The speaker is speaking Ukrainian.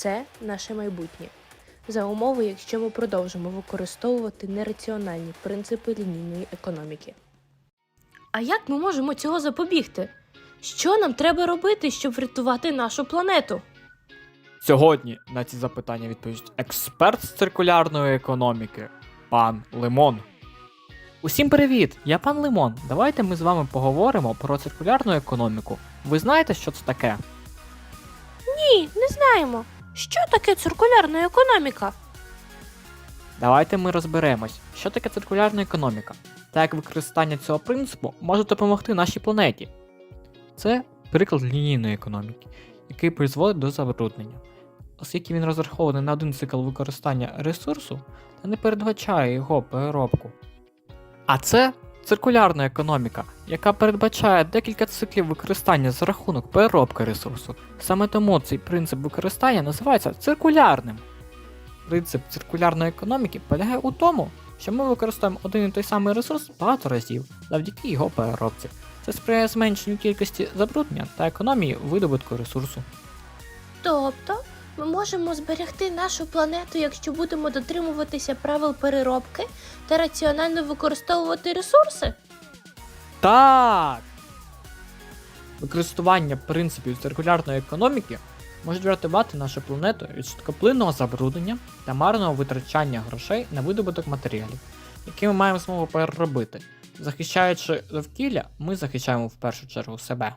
це наше майбутнє. За умови, якщо ми продовжимо використовувати нераціональні принципи лінійної економіки. А як ми можемо цього запобігти? Що нам треба робити, щоб врятувати нашу планету? Сьогодні на ці запитання відповість експерт з циркулярної економіки, пан Лимон. Усім привіт! Я пан Лимон. Давайте ми з вами поговоримо про циркулярну економіку. Ви знаєте, що це таке? Ні, не знаємо. Що таке циркулярна економіка? Давайте ми розберемось, що таке циркулярна економіка та як використання цього принципу може допомогти нашій планеті. Це приклад лінійної економіки, який призводить до забруднення, оскільки він розрахований на один цикл використання ресурсу та не передбачає його переробку. А це циркулярна економіка, яка передбачає декілька циклів використання за рахунок переробки ресурсу. Саме тому цей принцип використання називається циркулярним. Принцип циркулярної економіки полягає у тому, що ми використовуємо один і той самий ресурс багато разів завдяки його переробці. Це сприяє зменшенню кількості забруднення та економії видобутку ресурсу. Тобто, ми можемо зберегти нашу планету, якщо будемо дотримуватися правил переробки та раціонально використовувати ресурси? Так! Використання принципів циркулярної економіки можуть врятувати нашу планету від швидкоплинного забруднення та марного витрачання грошей на видобуток матеріалів, які ми маємо змогу переробити. Захищаючи довкілля, ми захищаємо в першу чергу себе.